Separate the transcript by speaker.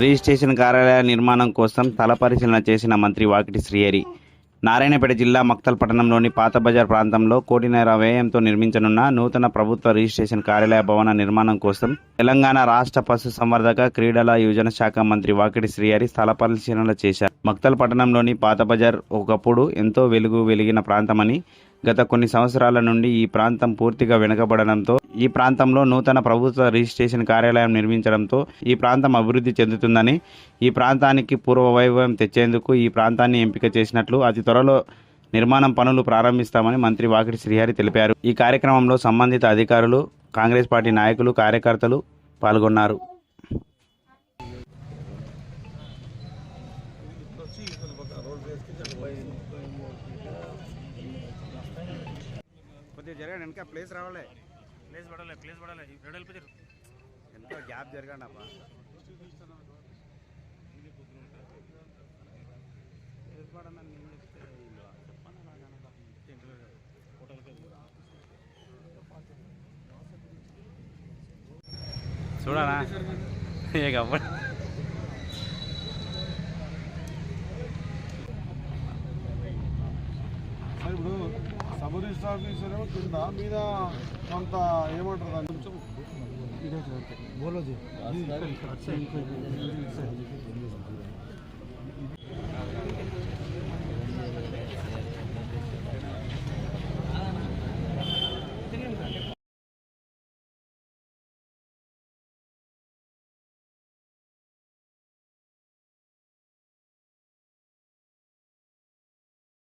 Speaker 1: Registration కార్యాలయ నిర్మాణం కోసం స్థల పరిశీలన చేసిన మంత్రి వాకిటి శ్రీహరి నారాయణపేట జిల్లా మక్తల్ పట్టణంలోని పాత బజార్ ప్రాంతంలో కోటిన్నర వ్యయంతో నిర్మించనున్న నూతన ప్రభుత్వ రిజిస్ట్రేషన్ కార్యాలయ భవన నిర్మాణం కోసం తెలంగాణ రాష్ట్ర పశు సంవర్ధక క్రీడల యువజన శాఖ మంత్రి వాకిటి శ్రీహరి స్థల పరిశీలన చేశారు. మక్తల్ పట్టణంలోని పాత బజార్ ఒకప్పుడు ఎంతో వెలుగు వెలిగిన ప్రాంతమని గత కొన్ని సంవత్సరాల నుండి ఈ ప్రాంతం పూర్తిగా వెనుకబడడంతో ఈ ప్రాంతంలో నూతన ప్రభుత్వ రిజిస్ట్రేషన్ కార్యాలయం నిర్మించడంతో ఈ ప్రాంతం అభివృద్ధి చెందుతుందని ఈ ప్రాంతానికి పూర్వ వైభవం తెచ్చేందుకు ఈ ప్రాంతాన్ని ఎంపిక చేసినట్లు అతి త్వరలో నిర్మాణం పనులు ప్రారంభిస్తామని మంత్రి వాకిటి శ్రీహరి తెలిపారు. ఈ కార్యక్రమంలో సంబంధిత అధికారులు కాంగ్రెస్ పార్టీ నాయకులు కార్యకర్తలు పాల్గొన్నారు. కొద్దిగా ప్లేస్ రావాలి.
Speaker 2: ప్లేస్ పడలే ప్లేస్ పడలే. వెడల్పు జరుగు
Speaker 1: ఎంతో గ్యాప్ జరగండి అబ్బా చూడనా ఏ
Speaker 3: కాబట్టి సబ్ రిజిస్టర్ ఆఫీసర్ ఏమో కింద మీద కొంత ఏమంటారు దాన్ని? కొంచెం